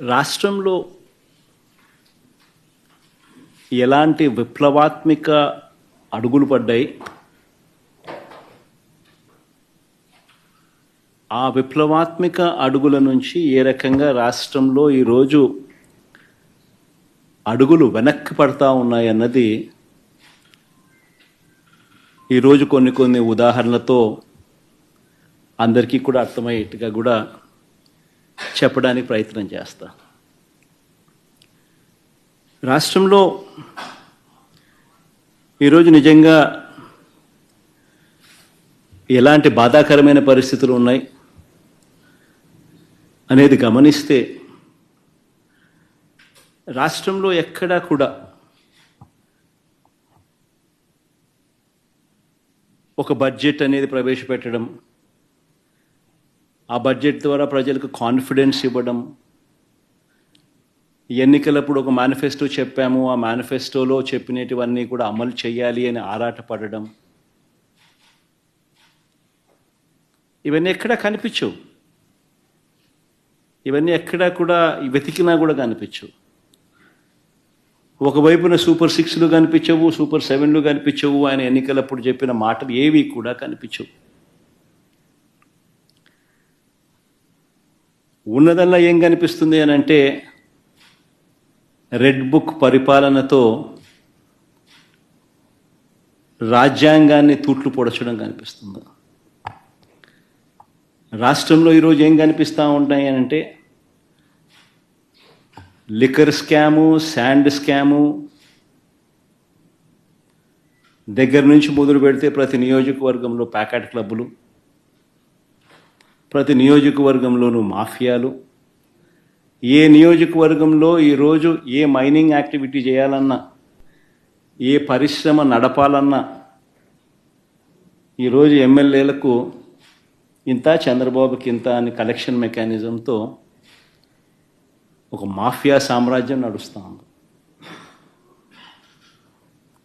రాష్ట్రంలో ఎలాంటి విప్లవాత్మిక అడుగులు పడ్డాయి? ఆ విప్లవాత్మిక అడుగుల నుంచి ఏ రకంగా రాష్ట్రంలో ఈరోజు అడుగులు వెనక్కి పడతా ఉన్నాయన్నది ఈరోజు కొన్ని కొన్ని ఉదాహరణలతో అందరికీ కూడా అర్థమయ్యేట్టుగా కూడా చెప్పడానికి ప్రయత్నం చేస్తా. రాష్ట్రంలో ఈరోజు నిజంగా ఎలాంటి బాధాకరమైన పరిస్థితులు ఉన్నాయి అనేది గమనిస్తే రాష్ట్రంలో ఎక్కడా కూడా ఒక బడ్జెట్ అనేది ప్రవేశపెట్టడం ఆ బడ్జెట్ ద్వారా ప్రజలకు కాన్ఫిడెన్స్ ఇవ్వడం. ఎన్నికలప్పుడు ఒక మేనిఫెస్టో చెప్పాము. ఆ మేనిఫెస్టోలో చెప్పినటివన్నీ కూడా అమలు చేయాలి అని ఆరాటపడడం. ఇవన్నీ ఎక్కడా కనిపించవు. ఇవన్నీ ఎక్కడా కూడా వెతికినా కూడా కనిపించవు. ఒకవైపున సూపర్ సిక్స్లు కనిపించవు సూపర్ సెవెన్లు కనిపించవు ఆయన ఎన్నికలప్పుడు చెప్పిన మాటలు ఏవి కూడా కనిపించవు. ఉన్నదల్లా ఏం కనిపిస్తుంది అని అంటే రెడ్ బుక్ పరిపాలనతో రాజ్యాంగాన్ని తూట్లు పొడచడం కనిపిస్తుంది. రాష్ట్రంలో ఈరోజు ఏం కనిపిస్తూ ఉంటాయి అని అంటే లిక్కర్ స్కాము శాండ్ స్కాము దగ్గర నుంచి మొదలు పెడితే ప్రతి నియోజకవర్గంలో ప్యాకెట్ క్లబ్బులు ప్రతి నియోజకవర్గంలోనూ మాఫియాలు. ఏ నియోజకవర్గంలో ఈరోజు ఏ మైనింగ్ యాక్టివిటీ చేయాలన్నా ఏ పరిశ్రమ నడపాలన్నా ఈరోజు ఎమ్మెల్యేలకు ఇంత చంద్రబాబుకి ఇంత అని కలెక్షన్ మెకానిజంతో ఒక మాఫియా సామ్రాజ్యం నడుస్తూ ఉంది.